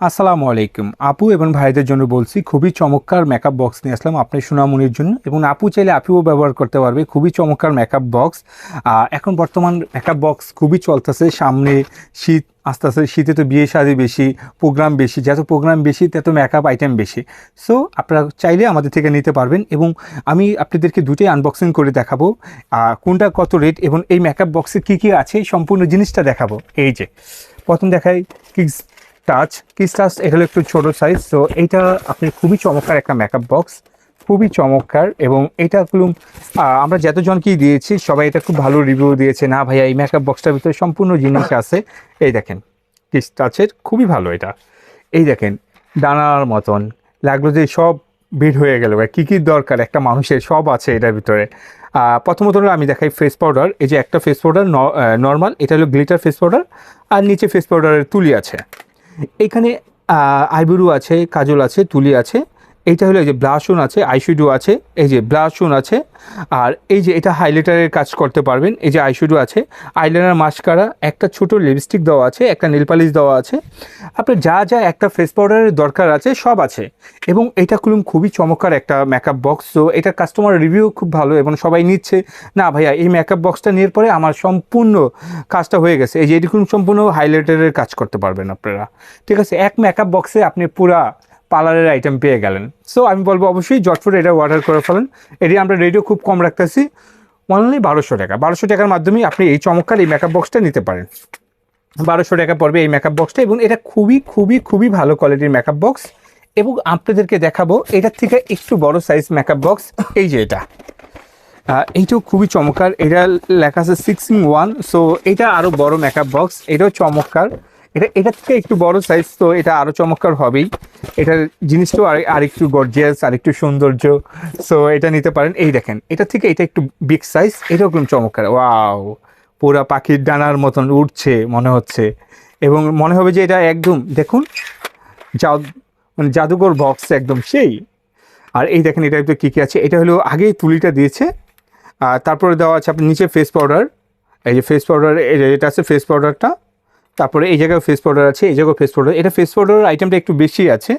আসসালামু আলাইকুম। আপু এবং ভাইদের জন্য বলছি, খুবই চমৎকার মেকআপ বক্স নিয়ে আসলাম আপনার সোনামণির জন্য। এবং আপু চাইলে আপুও ব্যবহার করতে পারবে, খুবই চমৎকার মেকআপ বক্স এখন বর্তমান মেকআপ বক্স খুবই চলতেছে, সামনে শীত আস্তে আস্তে শীতে তো বিয়ে শাদি বেশি প্রোগ্রাম বেশি, যত প্রোগ্রাম বেশি, তত মেকআপ আইটেম বেশি। সো আপনারা চাইলে আমাদের থেকে নিতে পারবেন এবং আমি আপনাদেরকে দুটোই আনবক্সিং করে দেখাবো। কোনটা কত রেট এবং এই মেকআপ বক্সে কী কী আছে সম্পূর্ণ জিনিসটা দেখাবো। এই যে, প্রথম দেখাই কিক্স টাচ কিস টাচ এটা হলো একটু ছোটো সাইজ তো এইটা আপনি খুবই চমৎকার একটা মেকআপ বক্স খুবই চমৎকার এবং এটা আমরা যতজনকেই দিয়েছি, সবাই এটা খুব ভালো রিভিউ দিয়েছে, না ভাইয়া, এই মেকআপ বক্সটার ভিতরে সম্পূর্ণ জিনিস আছে। এই দেখেন কিস টাচের খুবই ভালো এটা। এই দেখেন ডানার মতন, লাগল যে সব বের হয়ে গেল, কী কী দরকার, একটা মানুষের সব আছে এটার ভিতরে। প্রথমত আমি দেখাই ফেস পাউডার এই যে একটা ফেস পাউডার নর্মাল এটা হলো গ্লিটার ফেস পাউডার আর নিচে ফেস পাউডারের তুলি আছে। এখানে আইব্রু আছে কাজল আছে তুলি আছে। এইটা হলো এই যে ব্লাশন আছে আইশ্যাডো আছে, এই যে ব্লাশন আছে, আর এই যে এটা হাইলাইটারের কাজ করতে পারবেন, এই যে আইশ্যাডো আছে, আইলাইনার মাস্কারা, একটা ছোট লিপস্টিক দেওয়া আছে, একটা নেল পালিশ দেওয়া আছে, আপনার যা যা একটা ফেস পাউডারের দরকার আছে, সব আছে। এবং এটা খুলুম খুবই চমৎকার একটা মেকআপ বক্স তো এটা কাস্টমার রিভিউ খুব ভালো এবং সবাই নিচ্ছে, না ভাইয়া, এই মেকআপ বক্সটা নেওয়ার পরে আমার সম্পূর্ণ কাজটা হয়ে গেছে। এই যে এরকম সম্পূর্ণ হাইলাইটারের কাজ করতে পারবেন আপনারা। ঠিক আছে, এক মেকআপ বক্সে আপনি পুরা পার্লারের আইটেম পেয়ে গেলেন। সো আমি বলব অবশ্যই জটফুট এটা অর্ডার করে ফেলেন। এটি আমরা রেডিও খুব কম রাখতেছি। অনলি বারোশো টাকা। বারোশো টাকার মাধ্যমে আপনি এই চমৎকার এই মেকআপ বক্সটা নিতে পারেন। বারোশো টাকা পড়বে এই মেকআপ বক্সটা এবং এটা খুবই খুবই খুবই ভালো কোয়ালিটির মেকআপ বক্স এবং আপনাদেরকে দেখাবো, এটার থেকে একটু বড় সাইজ মেকআপ বক্স এই যে এটা। এইটাও খুবই চমৎকার। এটা লেখা আছে সিক্স ওয়ান সো এটা আরও বড় মেকআপ বক্স এটাও চমৎকার। এটা এটার থেকে একটু বড় সাইজ তো এটা আরও চমৎকার হবেই। এটার জিনিসটাও আর, আরেকটু গর্জিয়াস আরেকটু সৌন্দর্য। সো এটা নিতে পারেন। এই দেখেন, এটা থেকে এটা একটু বিগ সাইজ এটাও খুব চমৎকার। ওয়াও পুরা পাখির ডানার মতন উঠছে মনে হচ্ছে। এবং মনে হবে যে এটা একদম, দেখুন, জাদ মানে জাদুঘর বক্স একদম সেই। আর এই দেখেন এটা একটু কী কী আছে? এটা হলো আগেই তুলিটা দিয়েছে। আর তারপরে দেওয়া আছে আপনার নিচে ফেস পাউডার এই যে ফেস পাউডার এটা আছে ফেস পাউডারটা তারপরে এই জায়গায় ফেস পাউডার আছে, এই জায়গায় ফেস পাউডার এটা ফেস পাউডার আইটেমটা একটু বেশি আছে।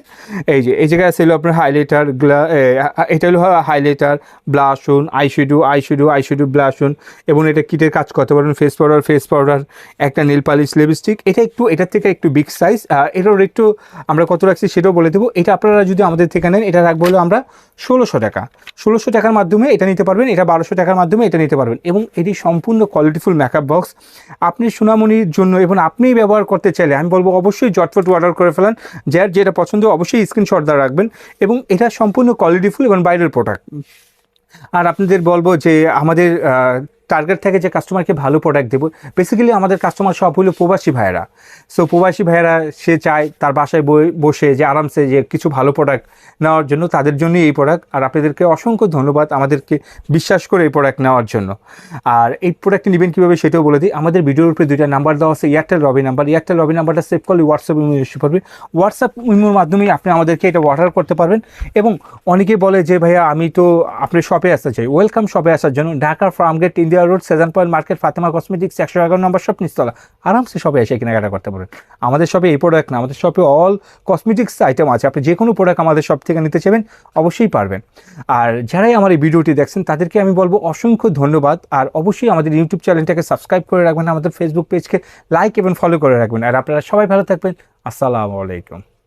এই যে, এই জায়গায় আছে হলো আপনার হাইলাইটার গ্লা এটা হলো highlighter blush on eyeshadow eyeshadow eyeshadow blush on এবং এটা কিটের কাজ করতে পারবেন ফেস পাউডার ফেস পাউডার একটা নীল পালিশ লিপস্টিক এটা একটু, এটার থেকে একটু বিগ সাইজ এটার একটু আমরা কত রাখছি সেটাও বলে দেবো। এটা আপনারা যদি আমাদের থেকে নেন, এটা রাখব হলো আমরা ষোলোশো টাকা। ষোলোশো টাকার মাধ্যমে এটা নিতে পারবেন, এটা বারোশো টাকার মাধ্যমে এটা নিতে পারবেন এবং এটি সম্পূর্ণ কোয়ালিটিফুল মেকআপ বক্স আপনি সুনামনির জন্য, এবং আপনি ব্যবহার করতে চাইলে, আমি বলব অবশ্যই জটফট অর্ডার করে ফেলান। যার যেটা পছন্দ, অবশ্যই স্ক্রিনশট দ্বারা রাখবেন এবং এটা সম্পূর্ণ কোয়ালিটিফুল এবং বাইরের প্রোডাক্ট আর আপনাদের বলব যে আমাদের টার্গেট থাকে যে কাস্টমারকে ভালো প্রোডাক্ট দেবো বেসিক্যালি আমাদের কাস্টমার সব হলো প্রবাসী ভাইয়েরা। সো প্রবাসী ভাইয়েরা, সে চায় তার বাসায় বসে যে আরামসে যে কিছু ভালো প্রোডাক্ট নেওয়ার জন্য তাদের জন্যই এই প্রোডাক্ট আর আপনাদেরকে অসংখ্য ধন্যবাদ আমাদেরকে বিশ্বাস করে এই প্রোডাক্ট নেওয়ার জন্য। আর এই প্রোডাক্টটি নেবেন কীভাবে সেটাও বলে দিই। আমাদের ভিডিওর উপরে দুইটা নাম্বার দেওয়া আছে Airtel Robi number Airtel Robi নাম্বারটা সেভ করলে হোয়াটসঅ্যাপ ইমো এসে পড়বে হোয়াটসঅ্যাপ ইমোর মাধ্যমে আপনি আমাদেরকে এটা অর্ডার করতে পারবেন। এবং অনেকে বলে যে, ভাইয়া, আমি তো আপনার শপে আসতে চাই। ওয়েলকাম শপে আসার জন্য। ঢাকার Farmgate India road Sezan point market Fatema cosmetics একশো এগারো নম্বর শপ নিস্তলা আরামসে শপে এসে কেনাকাটা করতে পারেন আমাদের শপে এই প্রোডাক্ট না, আমাদের শপে অল কসমেটিক্স আইটেম আছে। আপনি যে কোনো প্রোডাক্ট আমাদের শপ থেকে নিতে চাইবেন, অবশ্যই পারবেন। আর যারাই আমার এই ভিডিওটি দেখছেন, তাদেরকে আমি বলব অসংখ্য ধন্যবাদ। আর অবশ্যই আমাদের ইউটিউব চ্যানেলটাকে সাবস্ক্রাইব করে রাখবেন, আমাদের ফেসবুক পেজকে লাইক এবং ফলো করে রাখবেন। আর আপনারা সবাই ভালো থাকবেন। আসসালামু আলাইকুম।